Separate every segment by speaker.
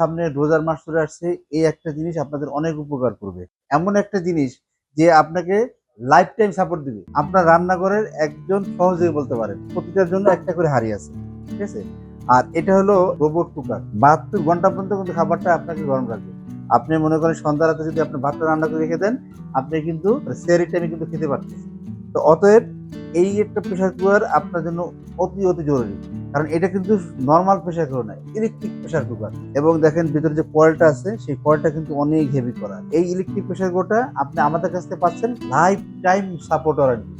Speaker 1: সামনে রোজার মাস চলে আসছে, এই একটা জিনিস আপনাদের অনেক উপকার করবে। এমন একটা জিনিস যে আপনাকে লাইফ টাইম সাপোর্ট দিবে। আপনার রান্নাঘরের একজন সহযোগী বলতে পারেন, প্রতিটার জন্য একটা করে হাড়ি আছে, ঠিক আছে? আর এটা হলো রোবট কুকার বাহাত্তর ঘণ্টা পর্যন্ত কিন্তু খাবারটা আপনাকে গরম রাখবে। আপনি মনে করেন সন্ধ্যা রাতে যদি আপনি ভাতটা রান্না করে রেখে দেন, আপনি কিন্তু সেরি টাইমে কিন্তু খেতে পারতেছেন। তো অতএব এই একটা প্রেশার কুকার আপনার জন্য অতি অতি জরুরি। কারণ এটা কিন্তু নর্মাল প্রেশার কুকার নয় ইলেকট্রিক প্রেশার কুকার এবং দেখেন ভিতরে যে কয়েলটা আছে, সেই কয়েলটা কিন্তু অনেক হেভি করা। এই ইলেকট্রিক প্রেশার কুকারটা আপনি আমাদের কাছ থেকে পাচ্ছেন লাইফ টাইম সাপোর্ট ওয়ারেন্টি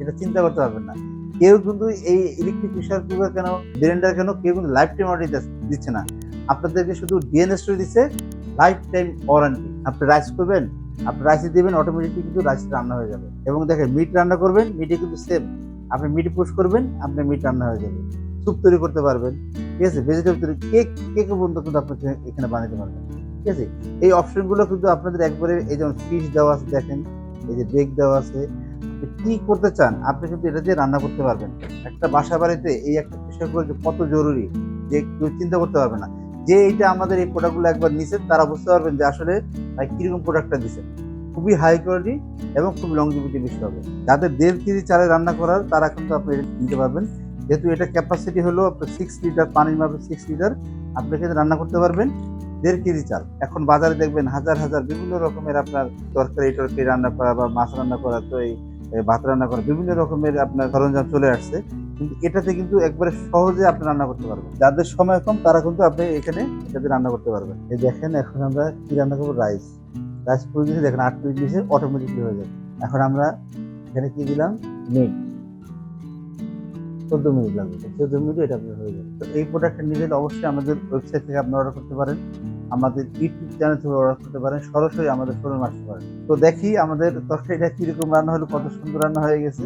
Speaker 1: এটা চিন্তা করতে পারবেন না। কেউ কিন্তু এই ইলেকট্রিক প্রেশার কুকার কেন ব্লেন্ডার কেন, কেউ কিন্তু লাইফ টাইম ওয়ারেন্টি দিচ্ছে না। আপনাদেরকে শুধু ডিএনএস দিচ্ছে লাইফ টাইম ওয়ারেন্টি আপনি রাইস করবেন, আপনি রাইসে দিবেন অটোমেটিকলি কিন্তু রাইস রান্না হয়ে যাবে। এবং দেখেন মিট রান্না করবেন মিটে কিন্তু সেম আপনি মিট পুশ করবেন, আপনার মিট রান্না হয়ে যাবে। স্যুপ তৈরি করতে পারবেন। ঠিক আছে? ভেজিটেবল তৈরি কেক কেক পর্যন্ত কিন্তু আপনি এখানে বানাতে পারবেন? ঠিক আছে? এই অপশনগুলো কিন্তু আপনাদের একবারে এই যেমন ফিশ দেওয়া আছে, দেখেন। এই যে বেগ দেওয়া আছে। কি করতে চান? আপনি কিন্তু এটা দিয়ে রান্না করতে পারবেন। একটা বাসা বাড়িতে এই একটা প্রেশার যে কত জরুরি যে কেউ চিন্তা করতে পারবে না। যে এইটা আমাদের এই প্রোডাক্টগুলো একবার নিছেন, তারা বুঝতে পারবেন যে আসলে কীরকম প্রোডাক্টটা দিচ্ছেন খুবই হাই কোয়ালিটি এবং খুব লংজিভিটি বেশি হবে। যাদের দেড় কেজি চালে রান্না করার, তারা কিন্তু আপনি নিতে পারবেন। যেহেতু এটা ক্যাপাসিটি হলো আপনার সিক্স লিটার পানির মাপে সিক্স লিটার আপনি এখানে রান্না করতে পারবেন দেড় কেজি চাল। এখন বাজারে দেখবেন হাজার হাজার বিভিন্ন রকমের আপনার তরকারি টরকারি রান্না করা বা মাছ রান্না করা, তো এই ভাত রান্না করা, বিভিন্ন রকমের আপনার সরঞ্জাম চলে আসছে। কিন্তু এটাতে কিন্তু একবারে সহজে আপনি রান্না করতে পারবেন। যাদের সময় কম, তারা কিন্তু আপনি এখানে এটাতে রান্না করতে পারবেন। এই দেখেন, এখন আমরা কি রান্না করব? রাইস। রাইস দিয়েছি দেখেন আট মিনিট দিয়েছে অটোমেটিকলি হয়ে যাবে এখন আমরা এখানে কি দিলাম? মিট চোদ্দ মিনিট লাগবে। চোদ্দ মিনিট এটা আপনার হয়ে যাবে। তো এই প্রোডাক্টটা নিলে অবশ্যই আমাদের ওয়েবসাইট থেকে আপনি অর্ডার করতে পারেন। আমাদের ইউটিউব চ্যানেল থেকে অর্ডার করতে পারেন। সরাসরি আমাদের শোরুম আসতে পারেন। তো দেখি আমাদের তরকারিটা কীরকম রান্না হলো, কত সুন্দর রান্না হয়ে গেছে।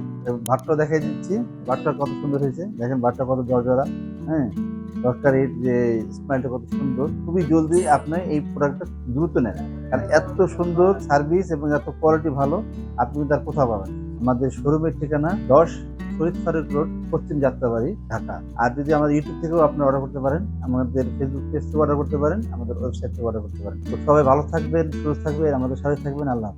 Speaker 1: ভাতটা দেখাই দিচ্ছি। ভাতটা কত সুন্দর হয়েছে। দেখেন ভাতটা কত জর্জরা। হ্যাঁ? তরকারির যে স্মেলটা কত সুন্দর। খুবই জলদি আপনি এই প্রোডাক্টটা দ্রুত নেন। কারণ এত সুন্দর সার্ভিস এবং এত কোয়ালিটি ভালো, আপনি তার কোথাও পাবেন আমাদের শোরুমের ঠিকানা দশ ফারুক রোড পশ্চিম যাত্রাবাড়ি, ঢাকা আর যদি আমাদের ইউটিউব থেকেও আপনি অর্ডার করতে পারেন, আমাদের ফেসবুক পেজ থেকে অর্ডার করতে পারেন, আমাদের ওয়েবসাইট থেকে অর্ডার করতে পারেন তো সবাই ভালো থাকবেন, সুস্থ থাকবেন, আমাদের সাথে থাকবেন, আল্লাহ।